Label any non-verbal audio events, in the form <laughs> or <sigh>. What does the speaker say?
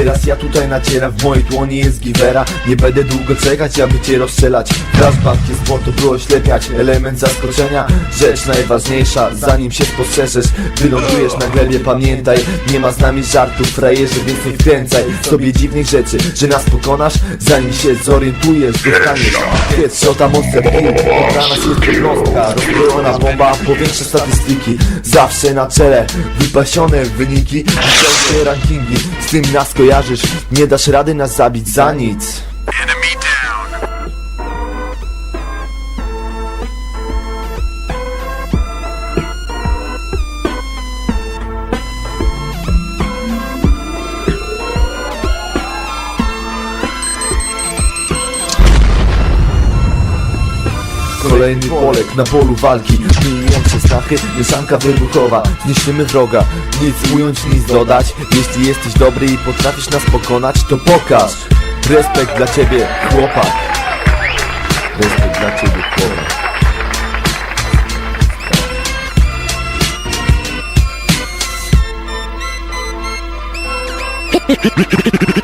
Presja tutaj naciera, w mojej dłoni jest giwera Nie będę długo czekać, aby cię rozstrzelać. Flashback jest po to, by oślepiać Element zaskoczenia, rzecz najważniejsza Zanim się spostrzeżesz, wylądujesz na glebie. Pamiętaj, nie ma z nami żartów Frajerze, więc nie wkręcaj sobie dziwnych rzeczy Że nas pokonasz, zanim się zorientujesz Dostaniesz headshota monster kill. Dla nas jest jednostka Rozbrojona bomba, powiększa statystyki. Zawsze na czele, wypasione wyniki Wysokie rankingi, z tym nas kojarzysz? Nie dasz rady nas zabić za nic Kolejny Polek na polu walki. Mijające strachy, mieszanka wybuchowa. Zniszczymy wroga, nic ująć, nic dodać. Jeśli jesteś dobry i potrafisz nas pokonać To pokaż. Respekt dla ciebie, chłopak. Respekt dla ciebie, chłopak <laughs>